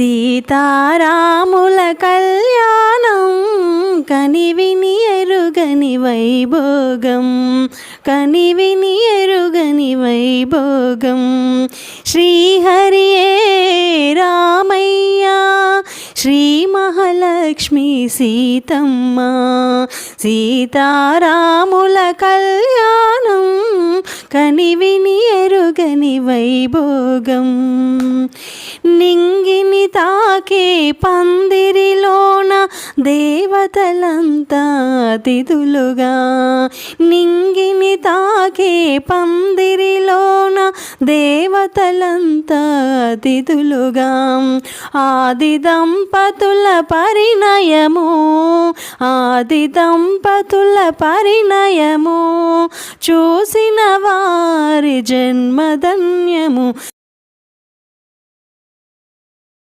సీతారాముల కళ్యాణం కనివిని ఎరుగని వైభోగం కనివిని ఎరుగని వైభోగం. శ్రీహరియే రామయ్య శ్రీ మహాలక్ష్మి సీతమ్మ. సీతారాముల కళ్యాణం కనివిని ఎరుగని వైభోగం. నింగి తాకే పందిరిలోన దేవతలంతా అతిథులుగా నింగిని తాకే పందిరిలోన దేవతలంతా అతిథులుగా ఆది దంపతుల పరిణయము ఆది దంపతుల పరిణయము చూసిన వారి జన్మధన్యము.